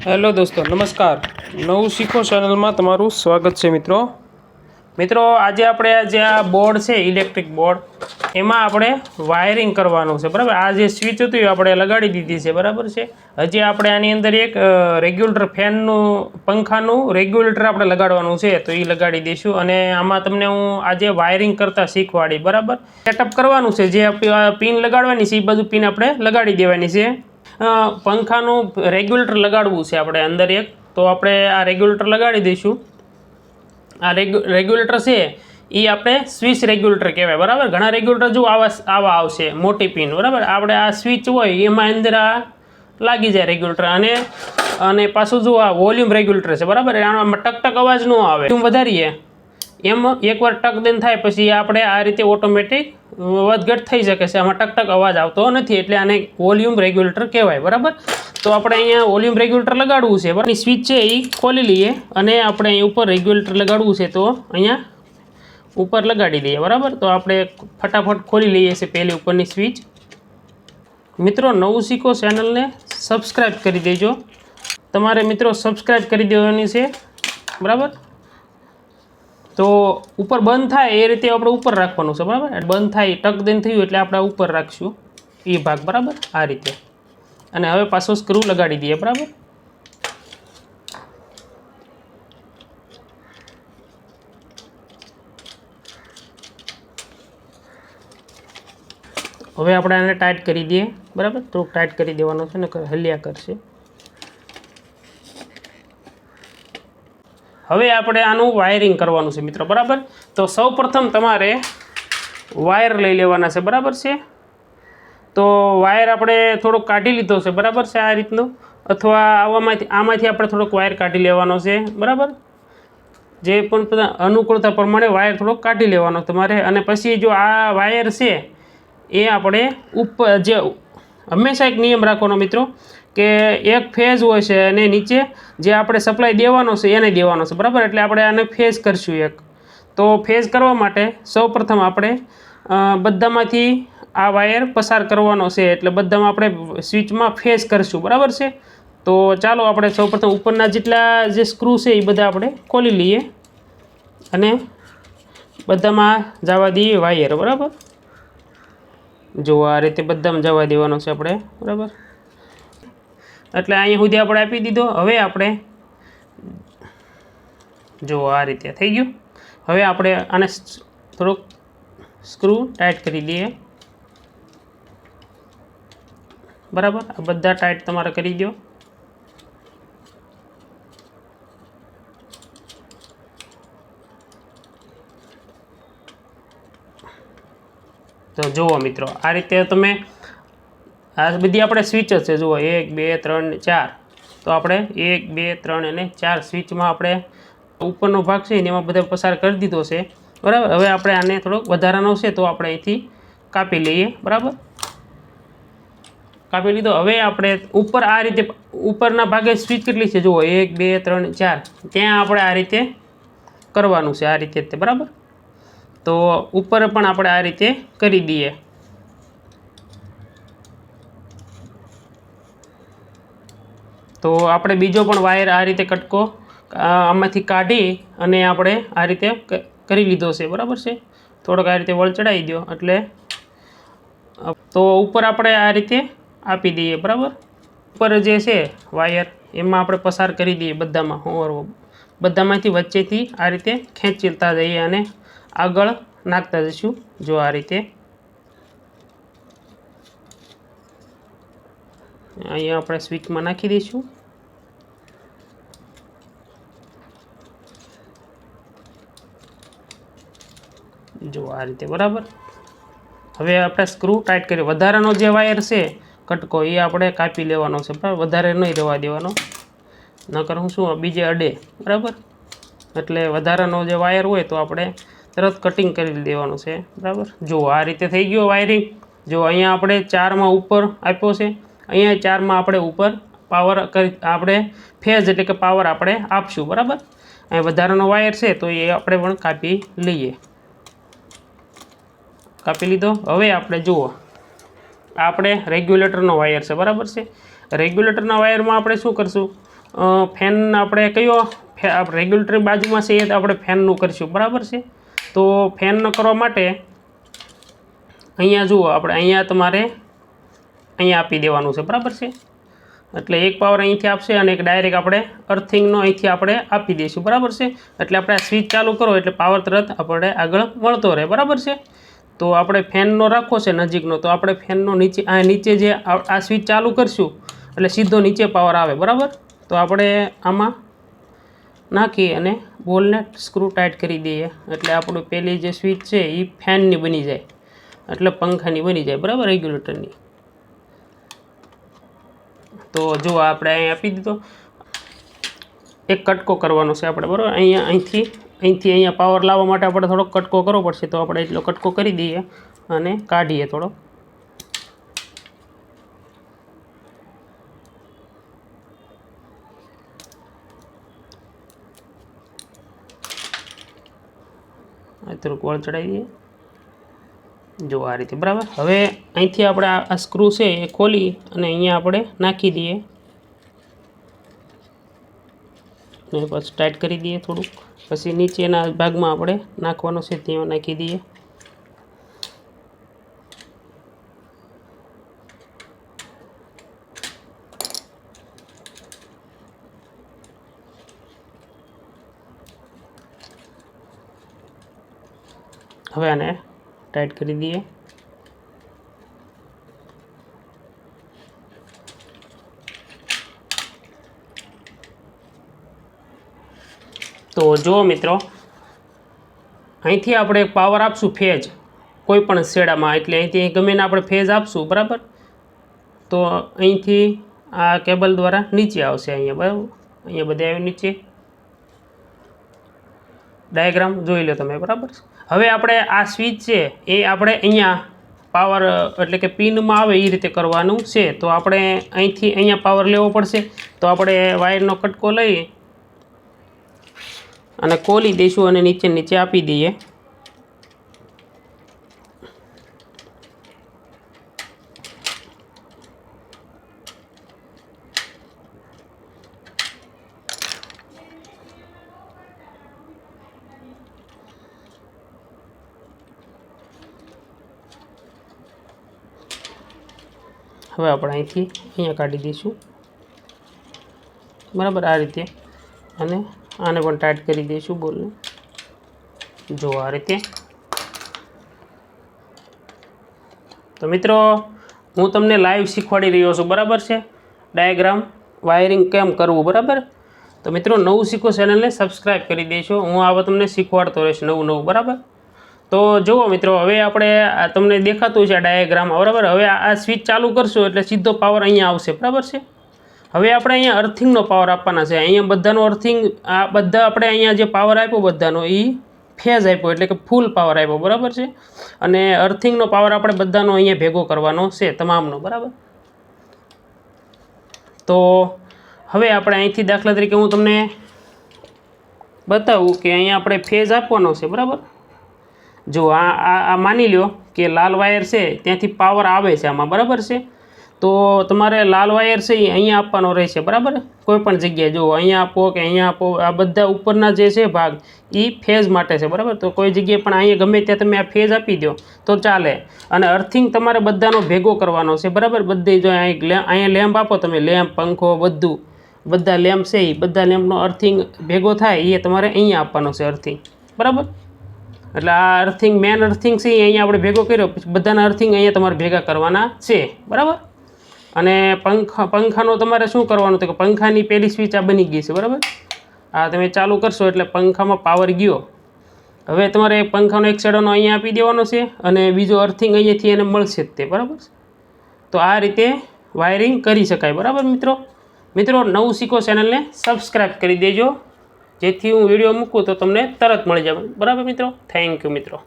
Hello દોસ્તો, નમસ્કાર. નવું શીખો ચેનલમાં તમારું સ્વાગત છે મિત્રો. મિત્રો, આજે આપણે જે આ બોર્ડ છે, ઇલેક્ટ્રિક બોર્ડ, એમાં આપણે વાયરિંગ કરવાનું છે. બરાબર? આ જે સ્વિચ હતું આપણે લગાડી દીધી છે. બરાબર છે? હજી આપણે આની અંદર એક રેગ્યુલેટર ફેનનું, પંખાનું રેગ્યુલેટર આપણે લગાડવાનું છે, તો એ લગાડી દઈશું. અને આમાં તમને હું આજે વાયરિંગ કરતાં શીખવાડી. બરાબર? સેટઅપ કરવાનું છે. જે પિન લગાડવાની છે એ બધું પિન આપણે લગાડી દેવાની છે. પંખાનું રેગ્યુલેટર લગાડવું છે આપણે અંદર એક. તો આપણે આ રેગ્યુલેટર લગાડી દઈશું. આ રેગ્યુ, રેગ્યુલેટર છે એ આપણે સ્વિચ રેગ્યુલેટર કહેવાય, બરાબર? ઘણા રેગ્યુલેટર જો આવા આવા આવશે, મોટી પિન, બરાબર? આપણે આ સ્વિચ હોય, એમાં અંદર આ લાગી જાય રેગ્યુલેટર. અને અને પાછું જો આ વોલ્યુમ રેગ્યુલેટર છે, બરાબર? આમાં ટક ટક અવાજ ન આવે. વધારીએ? એમ એકવાર ટક દેન થાય, પછી આપણે આ રીતે ઓટોમેટિક વધઘટ થઈ શકે છે. આમાં ટક ટક અવાજ આવતો નથી, એટલે આને વોલ્યુમ રેગ્યુલેટર કહેવાય, બરાબર? તો આપણે અહીંયા વોલ્યુમ રેગ્યુલેટર લગાડવું છે, બરાબર? સ્વિચ છે એ ખોલી લઈએ અને આપણે અહીં ઉપર રેગ્યુલેટર લગાડવું છે, તો અહીંયા ઉપર લગાડી દઈએ, બરાબર? તો આપણે ફટાફટ ખોલી લઈએ છીએ પહેલી ઉપરની સ્વિચ મિત્રો, નવું શીખો ચેનલને સબસ્ક્રાઈબ કરી દેજો. તમારે મિત્રો સબસ્ક્રાઈબ કરી દેવાની છે, બરાબર? તો ઉપર બંધ થાય એ રીતે આપણે ઉપર રાખવાનું છે, બરાબર? બંધ થાય, ટક દેન થયું એટલે આપણે ઉપર રાખશું. એ ભાગ, બરાબર? આ રીતે. અને હવે પાછો સ્ક્રૂ લગાડી દઈએ, બરાબર? હવે આપણે આને ટાઈટ કરી દઈએ, બરાબર? થોડુંક ટાઈટ કરી દેવાનું છે ને હલ્યા કરશે. હવે આપણે આનું વાયરિંગ કરવાનું છે મિત્રો, બરાબર? તો સૌપ્રથમ તમારે વાયર લઈ લેવાના છે, બરાબર છે? તો વાયર આપણે થોડોક કાઢી લીધો છે, બરાબર છે આ રીતનું? અથવા આવામાંથી, આમાંથી આપણે થોડોક વાયર કાઢી લેવાનો છે, બરાબર? જે પણ અનુકૂળતા પ્રમાણે વાયર થોડોક કાઢી લેવાનો તમારે. અને પછી જો આ વાયર છે, એ આપણે ઉપર જે હંમેશા એક નિયમ રાખવાનો મિત્રો કે એક ફેઝ હોય છે અને નીચે જે આપણે સપ્લાય દેવાનો છે એને દેવાનો છે. બરાબર? એટલે આપણે આને ફેઝ કરશું એક. તો ફેઝ કરવા માટે સૌપ્રથમ આપણે બધામાંથી આ વાયર પસાર કરવાનો છે. એટલે બધામાં આપણે સ્વિચમાં ફેઝ કરશું. બરાબર છે? તો ચાલો આપણે સૌપ્રથમ ઉપરના જેટલા જે સ્ક્રૂ છે એ બધા આપણે ખોલી લઈએ અને બધામાં જવા દઈએ વાયર. બરાબર? જો આ રીતે બધામાં જવા દેવાનો છે આપણે. બરાબર? એટલે અહીંયા સુધી આપણે આપી દીધો. હવે આપણે જો આ રીતે થઈ ગયું. હવે આપણે આને થોડુંક સ્ક્રૂ ટાઈટ કરી દઈએ બરાબર? આ બધા ટાઈટ તમારે કરી દો. તો જુઓ મિત્રો, આ રીતે તમે આ બધી આપણે સ્વિચ છે જુઓ, એક, બે, ત્રણ, ચાર. તો આપણે એક, બે, ત્રણ અને ચાર સ્વિચમાં આપણે ઉપરનો ભાગ છે એમાં બધા પસાર કરી દીધો છે. બરાબર? હવે આપણે આને થોડોક વધારાનો છે તો આપણે અહીંથી કાપી લઈએ. બરાબર? કાપી લીધો. હવે આપણે ઉપર આ રીતે, ઉપરના ભાગે સ્વિચ કેટલી છે? જુઓ, એક, બે, ત્રણ, ચાર. ત્યાં આપણે આ રીતે કરવાનું છે, આ રીતે બરાબર? તો ઉપર પણ આપણે આ રીતે કરી દઈએ. તો આપણે બીજો પણ વાયર આ રીતે કટકો આમાંથી કાઢી અને આપણે આ રીતે કરી લીધો છે. બરાબર છે? થોડોક આ રીતે વળ ચડાવી દો એટલે તો ઉપર આપણે આ રીતે આપી દઈએ. બરાબર? ઉપર જે છે વાયર, એમાં આપણે પસાર કરી દઈએ બધામાં ઓવર બધામાંથી વચ્ચેથી આ રીતે ખેંચતા જઈએ અને આગળ નાખતા જઈશું. જો આ રીતે અહીંયા આપણે સ્વિચમાં નાખી દઈશું. જો આ રીતે બરાબર. હવે આપણે સ્ક્રૂ ટાઈટ કરી વધારાનો જે વાયર છે, કટકો, એ આપણે કાપી લેવાનો છે. બરાબર? વધારે નહીં રહેવા દેવાનો. નકર હું શું, બીજે અડે. બરાબર? એટલે વધારાનો જે વાયર હોય તો આપણે તરત કટિંગ કરી દેવાનું છે. બરાબર? જો આ રીતે થઈ ગયો વાયરિંગ જો અહીંયા આપણે ચારમાં ઉપર આપ્યો છે અહીંયા ચારમાં આપણે ઉપર પાવર કરી, આપણે ફેઝ એટલે કે પાવર આપણે આપશું, બરાબર? અહીં વધારાનો વાયર છે, તો એ આપણે પણ કાપી લઈએ. કાપી લીધો. હવે આપણે જુઓ. આપણે રેગ્યુલેટરનો વાયર છે, બરાબર છે? રેગ્યુલેટરના વાયરમાં આપણે શું કરશું? ફેન આપણે કયો? રેગ્યુલેટરની બાજુમાં છે, એ આપણે ફેનનું કરીશું, બરાબર છે? તો ફેન કરવા માટે અહીંયા જુઓ, આપણે અહીંયા તમારે અહીંયા આપી દેવાનું છે, બરાબર છે? એટલે એક પાવર અહીંથી આપશે અને એક ડાયરેક્ટ આપણે અર્થિંગનો અહીંથી આપણે આપી દઈશું, બરાબર છે? એટલે આપણે આ સ્વિચ ચાલુ કરો એટલે પાવર તરત આપણે આગળ મળતો રહે, બરાબર છે? તો આપણે ફેનનો રાખવો છે નજીકનો, તો આપણે ફેનનો નીચે, આ નીચે જે આ સ્વિચ ચાલુ કરશું, એટલે સીધો નીચે પાવર આવે, બરાબર? તો આપણે આમાં નાખી અને બોલને સ્ક્રૂ ટાઈટ કરી દઈએ, એટલે આપણું પહેલી જે સ્વિચ છે એ ફેનની બની જાય, એટલે પંખાની બની જાય, બરાબર? રેગ્યુલેટરની તો જો આપણે અહીં આપી દીધો. એક કટકો કરવાનો છે આપણે, બરાબર? અહીંયા અહીંથી અહીંથી અહીંયા પાવર લાવવા માટે આપણે થોડોક કટકો કરવો પડશે, તો આપણે એટલો કટકો કરી દઈએ અને કાઢીએ થોડો. થોડુંક વળ ચડાવી દઈએ. જો આ રીતે, બરાબર? હવે અહીંથી આપણે આ સ્ક્રૂ છે એ ખોલી અને અહીંયા આપણે નાખી દઈએ. ને પછી ટાઈટ કરી દઈએ થોડુંક. પછી નીચેના ભાગમાં આપણે નાખવાનો છે, ત્યાં નાખી દઈએ. હવે આને ટાઈટ કરી દઈએ. તો જુઓ મિત્રો, અહીંથી આપણે પાવર આપશું ફેજ. કોઈ પણ શેડામાં, એટલે અહીંથી ગમે ને આપણે ફેજ આપશું, બરાબર? તો અહીંથી આ કેબલ દ્વારા નીચે આવશે અહીંયા, બરાબર? અહીંયા બધે આવ્યું નીચે. ડાયાગ્રામ જોઈ લો તમે, બરાબર? હવે આપણે આ સ્વિચ છે, એ આપણે અહીંયા પાવર એટલે કે પિનમાં આવે એ રીતે કરવાનું છે. તો આપણે અહીંથી અહીંયા પાવર લેવો પડશે. તો આપણે વાયરનો કટકો લઈ અને ખોલી દઈશું અને નીચે નીચે આપી દઈએ. હવે આપણે અહીંથી અહીંયા કાઢી દઈશું. બરાબર આ રીતે. અને આને પણ ટાઈટ કરી દઈશું બોલને. જો આ રીતે. તો મિત્રો, હું તમને લાઈવ શીખવાડી રહ્યો છું, બરાબર છે? ડાયાગ્રામ વાયરિંગ કેમ કરવું, બરાબર? તો મિત્રો, નવું શીખો ચેનલને સબસ્ક્રાઈબ કરી દઈશું હું આવા તમને શીખવાડતો રહીશ નવું નવું, બરાબર? તો જુઓ મિત્રો, હવે આપણે તમને દેખાતું છે આ ડાયાગ્રામ બરાબર? હવે આ સ્વિચ ચાલુ કરશું એટલે સીધો પાવર અહીંયા આવશે, બરાબર છે? હવે આપણે અહીંયા અર્થિંગનો પાવર આપવાના છે. અહીંયા બધાનો અર્થિંગ આ બધા આપણે અહીંયા જે પાવર આપ્યો બધાનો એ ફેઝ આપ્યો, એટલે કે ફૂલ પાવર આપ્યો, બરાબર છે? અને અર્થિંગનો પાવર આપણે બધાનો અહીંયા ભેગો કરવાનો છે, તમામનો, બરાબર? તો હવે આપણે અહીંથી દાખલા તરીકે હું તમને બતાવું કે અહીંયા આપણે ફેઝ આપવાનો છે, બરાબર? જો આ આ માની લ્યો કે લાલ વાયર છે, ત્યાંથી પાવર આવે છે આમાં, બરાબર છે? તો તમારે લાલ વાયર છે એ અહીંયા આપવાનો રહેશે, બરાબર? કોઈ પણ જગ્યાએ, જો અહીંયા આપો કે અહીંયા આપો, આ બધા ઉપરના જે છે ભાગ એ ફેઝ માટે છે, બરાબર? તો કોઈ જગ્યાએ પણ અહીંયા ગમે ત્યાં તમે આ ફેઝ આપી દો, તો ચાલે. અને અર્થિંગ તમારે બધાનો ભેગો કરવાનો છે, બરાબર? બધી જો અહીં લે- અહીંયા લેમ્પ આપો તમે, લેમ્પ, પંખો, બધું. બધા લેમ્પ છે એ બધા લેમ્પનો અર્થિંગ ભેગો થાય, એ તમારે અહીંયા આપવાનો છે અર્થિંગ, બરાબર? એટલે આ અર્થિંગ, મેન અર્થિંગ છે એ અહીંયા આપણે ભેગો કર્યો બધાના અર્થિંગ અહીંયા તમારે ભેગા કરવાના છે, બરાબર? અને પંખા, પંખાનો તમારે શું કરવાનું તો કે પંખાની પહેલી સ્વિચ આ બની ગઈ છે, બરાબર? આ તમે ચાલુ કરશો એટલે પંખામાં પાવર ગયો. હવે તમારે પંખાનો એક છેડોનો અહીંયા આપી દેવાનો છે અને બીજો અર્થિંગ અહીંયાથી એને મળશે જ તે, બરાબર? તો આ રીતે વાયરિંગ કરી શકાય, બરાબર મિત્રો? મિત્રો, નવું શીખો ચેનલને સબસ્ક્રાઈબ કરી દેજો. જેથી હું વીડિયો મૂકું તો તમને તરત મળી જાય, બરાબર મિત્રો? થેન્ક યુ મિત્રો.